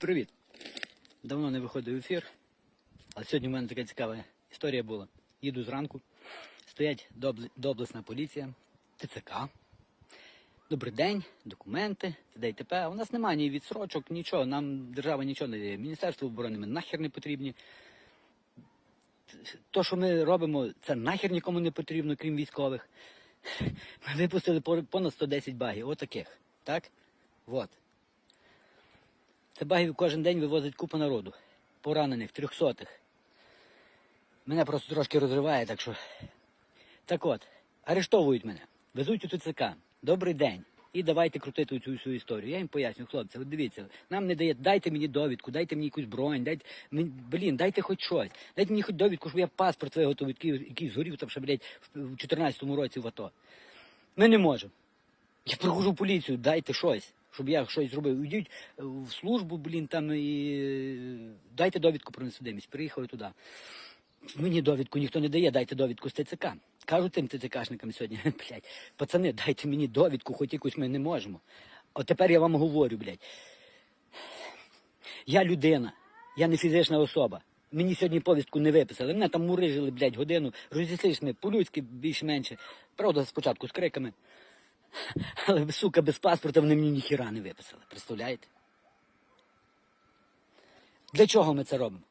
Привіт. Давно не виходив в ефір, але сьогодні в мене така цікава історія була. Їду зранку, стоять добл- доблесна поліція, ТЦК. Добрий день, документи, т.д. і т.п. У нас немає ні відсрочок, нічого. Нам держава нічого не дає. Міністерство оборони ми нахер не потрібні. То, що ми робимо, це нахер нікому не потрібно, крім військових. Ми випустили понад 110 багів, отаких. Так? От. Це багів кожен день вивозить купу народу. Поранених, трьохсотих. Мене просто трошки розриває, так що. Так от, арештовують мене, везуть у ТЦК. Добрий день. І давайте крутити цю всю історію. Я їм поясню, хлопці, от дивіться, нам не дає, дайте мені довідку, дайте мені якусь бронь, дайте блін, дайте хоч щось. Дайте мені хоч довідку, щоб я паспорт виготовив, який, який згорів там ще, блядь, в 14-му році в АТО. Ми не можемо. Я приходжу в поліцію, дайте щось, щоб я щось зробив. Йдіть е, в службу, блін, там і е, дайте довідку про несудимість. Приїхали туди. Мені довідку ніхто не дає, дайте довідку з ТЦК. Кажу тим ТЦКшникам сьогодні, блядь, пацани, дайте мені довідку, хоч якусь ми не можемо. От тепер я вам говорю, блядь. Я людина, я не фізична особа. Мені сьогодні повістку не виписали. Мене там мурижили, блядь, годину. Розіслиш мене по-людськи більш-менше. Правда, спочатку з криками. Але, сука, без паспорта вони мені ніхіра не виписали. Представляєте? Для чого ми це робимо?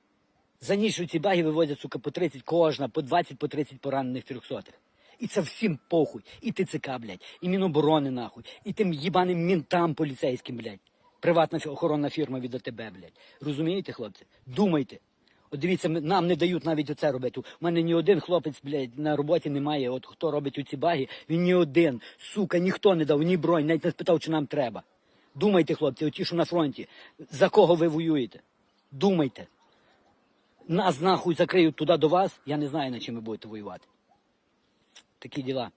За ніч у ці баги вивозять, сука, по 30 кожна, по 20, по 30 поранених трьохсотих. І це всім похуй. І ТЦК, блядь, і Міноборони, нахуй, і тим їбаним мінтам поліцейським, блядь. Приватна охоронна фірма від АТБ, блядь. Розумієте, хлопці? Думайте. От дивіться, нам не дають навіть оце робити. У мене ні один хлопець, блядь, на роботі немає. От хто робить у ці баги, він ні один. Сука, ніхто не дав, ні бронь, навіть не спитав, чи нам треба. Думайте, хлопці, оті, що на фронті. За кого ви воюєте? Думайте. Нас нахуй закриють туди до вас, я не знаю, на чим ви будете воювати. Такі діла.